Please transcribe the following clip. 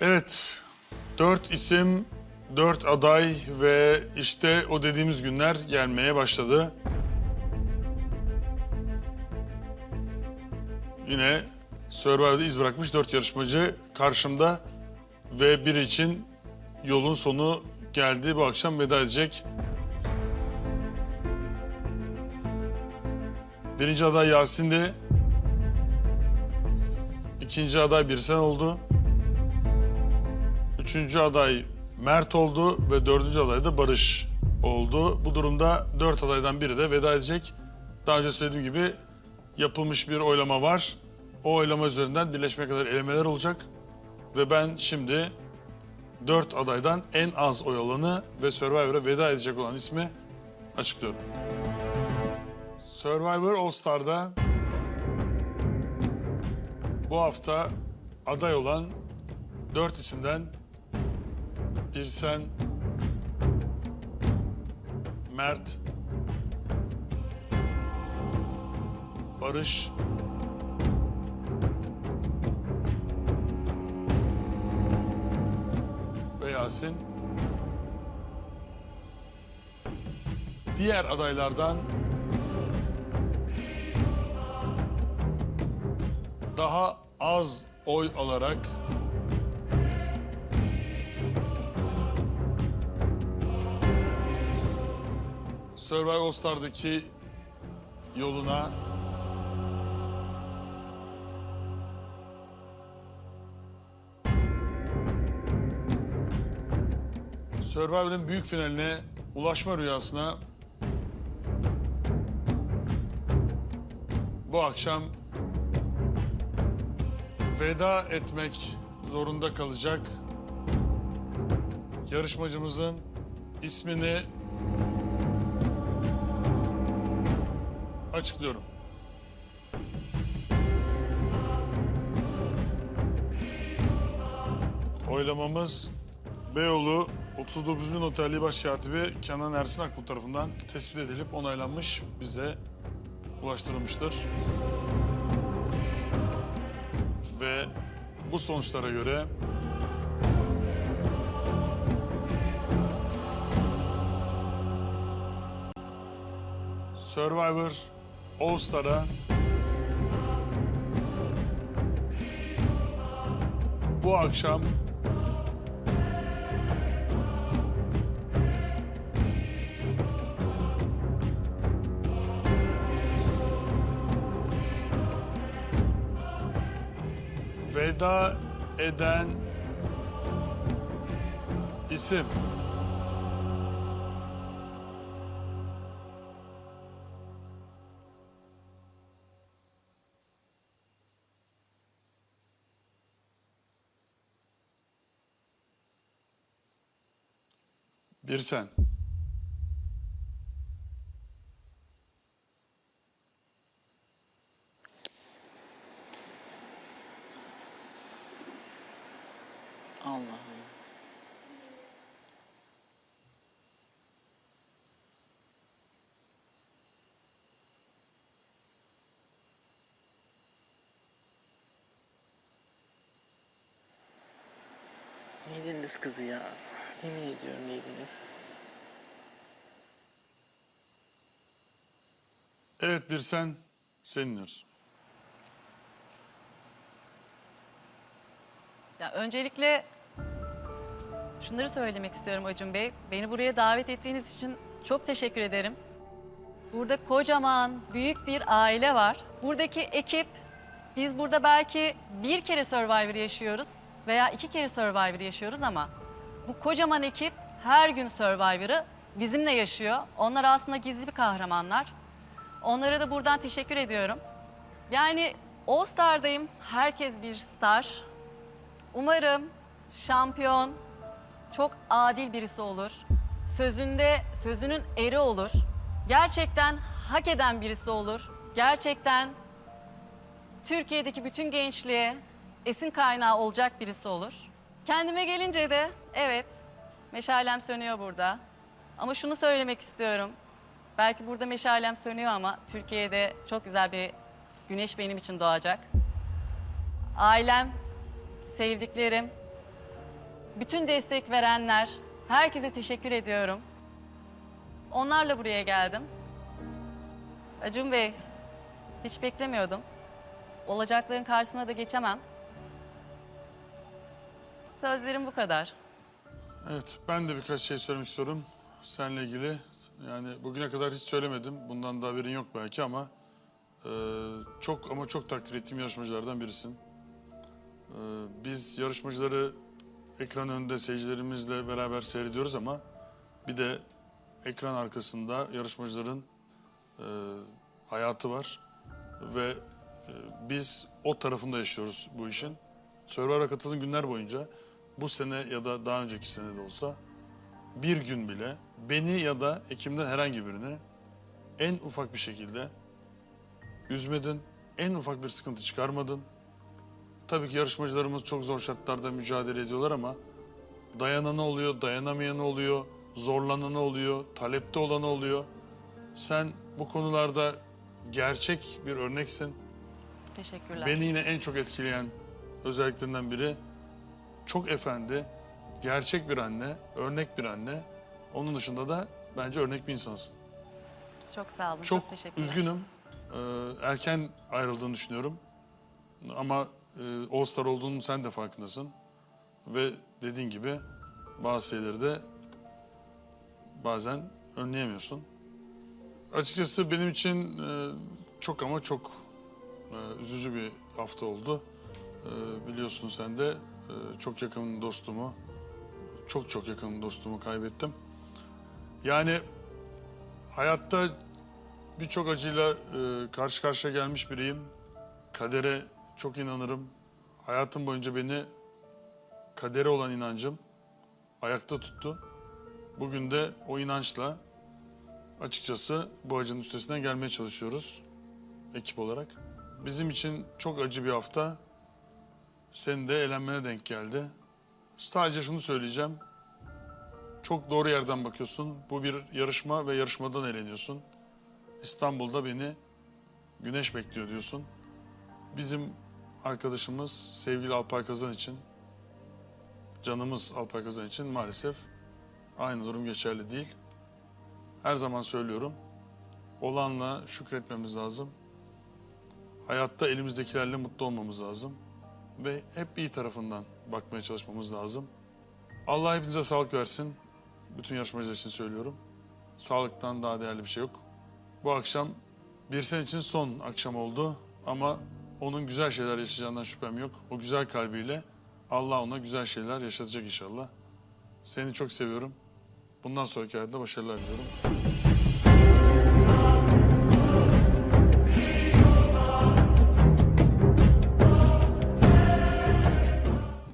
Evet, dört isim, dört aday ve işte o dediğimiz günler gelmeye başladı. Yine Survivor'da iz bırakmış dört yarışmacı karşımda ve biri için yolun sonu geldi. Bu akşam veda edecek. Birinci aday Yasin'di. İkinci aday Birsen oldu. Üçüncü aday Mert oldu ve dördüncü aday da Barış oldu. Bu durumda dört adaydan biri de veda edecek. Daha önce söylediğim gibi yapılmış bir oylama var. O oylama üzerinden birleşmeye kadar elemeler olacak. Ve ben şimdi dört adaydan en az oy alanı ve Survivor'a veda edecek olan ismi açıklıyorum. Survivor All Star'da bu hafta aday olan dört isimden Birsen, Mert, Barış, ve Yasin. Diğer adaylardan daha az oy alarak Survivor All Star'daki yoluna. Survivor'ın büyük finaline ulaşma rüyasına bu akşam veda etmek zorunda kalacak yarışmacımızın ismini açıklıyorum. Oylamamız Beyoğlu 39. Noterliği Başkatibi Kenan Ersin Akbulut tarafından tespit edilip onaylanmış, bize ulaştırılmıştır. Ve bu sonuçlara göre Survivor Star'a bu akşam veda eden isim. Bir sen. Allah'ım. Ne yediniz kızı ya? Yemin ediyorum ne yediniz? Evet bir sen seninliyoruz. Ya öncelikle şunları söylemek istiyorum Acun Bey. Beni buraya davet ettiğiniz için çok teşekkür ederim. Burada kocaman, büyük bir aile var. Buradaki ekip, biz burada belki bir kere Survivor yaşıyoruz veya iki kere Survivor yaşıyoruz ama bu kocaman ekip her gün Survivor'ı bizimle yaşıyor. Onlar aslında gizli bir kahramanlar. Onlara da buradan teşekkür ediyorum. Yani All Star'dayım, herkes bir star. Umarım şampiyon çok adil birisi olur. Sözünde sözünün eri olur. Gerçekten hak eden birisi olur. Gerçekten Türkiye'deki bütün gençliğe esin kaynağı olacak birisi olur. Kendime gelince de evet meşalem sönüyor burada. Ama şunu söylemek istiyorum. Belki burada meşalem sönüyor ama Türkiye'de çok güzel bir güneş benim için doğacak. Ailem sevdiklerim, bütün destek verenler, herkese teşekkür ediyorum. Onlarla buraya geldim. Acun Bey, hiç beklemiyordum. Olacakların karşısına da geçemem. Sözlerim bu kadar. Evet, ben de birkaç şey söylemek istiyorum seninle ilgili. Yani bugüne kadar hiç söylemedim. Bundan da haberin yok belki ama e, çok ama çok takdir ettiğim yarışmacılardan birisin. E, biz yarışmacıları ekran önünde seyircilerimizle beraber seyrediyoruz ama bir de ekran arkasında yarışmacıların e, hayatı var ve e, biz o tarafında yaşıyoruz bu işin. Survivor'a katıldığın günler boyunca bu sene ya da daha önceki sene de olsa bir gün bile beni ya da ekimden herhangi birini en ufak bir şekilde üzmedin, en ufak bir sıkıntı çıkarmadın. Tabii ki yarışmacılarımız çok zor şartlarda mücadele ediyorlar ama dayananı oluyor, dayanamayanı oluyor, zorlananı oluyor, talepte olanı oluyor. Sen bu konularda gerçek bir örneksin. Teşekkürler. Beni yine en çok etkileyen özelliklerinden biri çok efendi, gerçek bir anne, örnek bir anne. Onun dışında da bence örnek bir insansın. Çok sağ olun. Çok, Çok teşekkürler. üzgünüm. Ee, erken ayrıldığını düşünüyorum. Ama e, All Star olduğunun sen de farkındasın. Ve dediğin gibi bazı şeyleri de bazen önleyemiyorsun. Açıkçası benim için e, çok ama çok e, üzücü bir hafta oldu. E, biliyorsun sen de çok yakın dostumu, çok çok yakın dostumu kaybettim. Yani hayatta birçok acıyla e, karşı karşıya gelmiş biriyim. Kadere çok inanırım. Hayatım boyunca beni kadere olan inancım ayakta tuttu. Bugün de o inançla açıkçası bu acının üstesinden gelmeye çalışıyoruz ekip olarak. Bizim için çok acı bir hafta. Senin de eğlenmene denk geldi. Sadece şunu söyleyeceğim. Çok doğru yerden bakıyorsun. Bu bir yarışma ve yarışmadan eğleniyorsun. İstanbul'da beni güneş bekliyor diyorsun. Bizim arkadaşımız sevgili Alpay Kazan için, canımız Alpay Kazan için maalesef aynı durum geçerli değil. Her zaman söylüyorum. Olanla şükretmemiz lazım. Hayatta elimizdekilerle mutlu olmamız lazım. Ve hep iyi tarafından bakmaya çalışmamız lazım. Allah hepinize sağlık versin. Bütün yarışmacılar için söylüyorum. Sağlıktan daha değerli bir şey yok. Bu akşam bir sene için son akşam oldu ama onun güzel şeyler yaşayacağından şüphem yok. O güzel kalbiyle Allah ona güzel şeyler yaşatacak inşallah. Seni çok seviyorum. Bundan sonraki hayatta başarılar diliyorum.